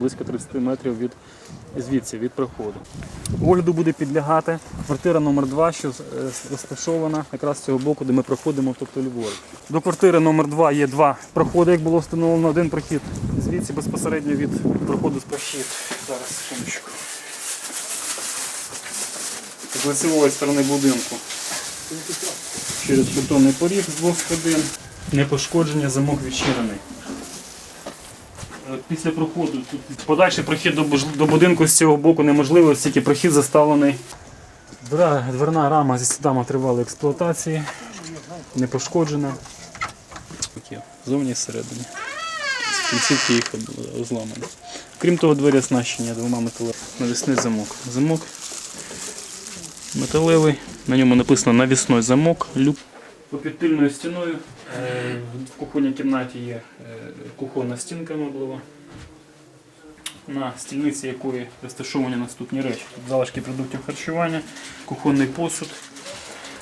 близько 30 метрів від звідси, від проходу. Огляду буде підлягати квартира номер 2 що е, розташована якраз з цього боку, де ми проходимо, тобто ліворуч. До квартири номер 2 є два проходи, як було встановлено. Один прохід звідси безпосередньо від проходу з прохід. Зараз секундочку. З лицевої сторони будинку. Через бетонний поріг з двох сторін. Непошкодження, замок відчинений. Е, Після проходу тут подальший прохід до, буж- до будинку з цього боку неможливо, оскільки прохід заставлений. Дверна, дверна рама зі слідами тривалої експлуатації, не пошкоджена. Такі, Зовні і всередині. Кінцівки їх об- зламані. Крім того, двері оснащені двома металевими. Навісний замок. Замок металевий, на ньому написано навісний замок, люк. Попід тильною стіною е, в кухонній кімнаті є е, кухонна стінка меблева, на стільниці якої розташовані наступні речі. Тут залишки продуктів харчування, кухонний посуд,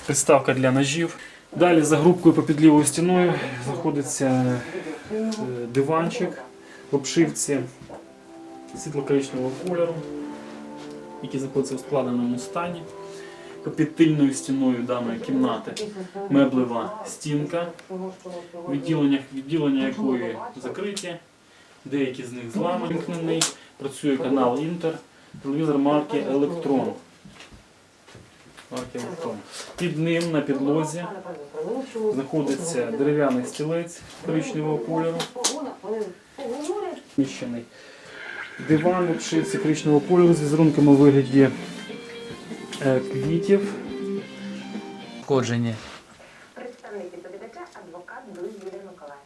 приставка для ножів. Далі за грубкою попід лівою стіною знаходиться е, диванчик в обшивці світло-коричневого кольору, який знаходиться у складеному стані. Під тильною стіною даної кімнати. Меблева стінка, відділення, відділення якої закриті, деякі з них зламані, працює канал Інтер, телевізор марки Електрон. Під ним на підлозі знаходиться дерев'яний стілець коричневого кольору, диван обшивці коричневого кольору з візерунками у вигляді квітів. Входження. Представник відповідача адвокат Дуй Юлія Миколаївна.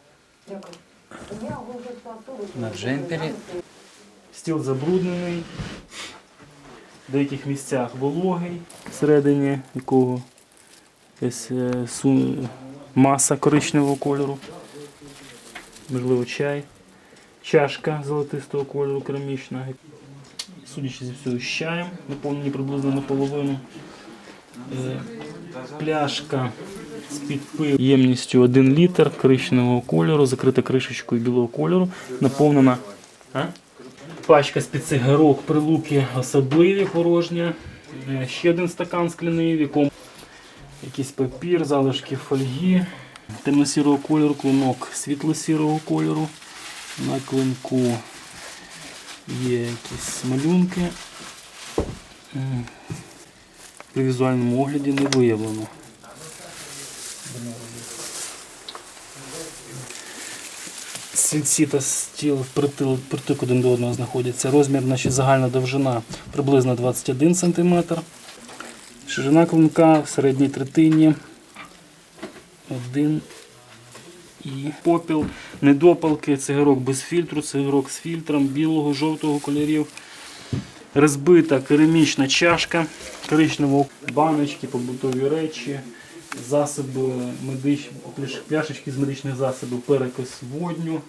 Дякую. Я оголошую структуру. На джемпері. Стіл забруднений, в деяких місцях вологий, всередині якого якась е, маса коричневого кольору, можливо, чай, чашка золотистого кольору керамічна, судячи зі всього, з чаєм, наповнені приблизно наполовину. Е, Пляшка з-під пива ємністю 1 літр коричневого кольору, закрита кришечкою білого кольору, наповнена. А? Пачка з-під цигарок, прилуки особливі порожня. Е, Ще один стакан скляний, в якому якийсь папір, залишки фольги, темно-сірого кольору, клинок світло-сірого кольору. На клинку є якісь малюнки. При візуальному огляді не виявлено. Стільці та стіл впритик один до одного знаходяться. Розмір значить, загальна довжина приблизно 21 см. Ширина клинка в середній третині. Один і попіл, недопалки, цигарок без фільтру, цигарок з фільтром, білого, жовтого кольорів. Розбита керамічна чашка, коричневого баночки, побутові речі, засоби медич, пляшечки з медичних засобів, перекис водню,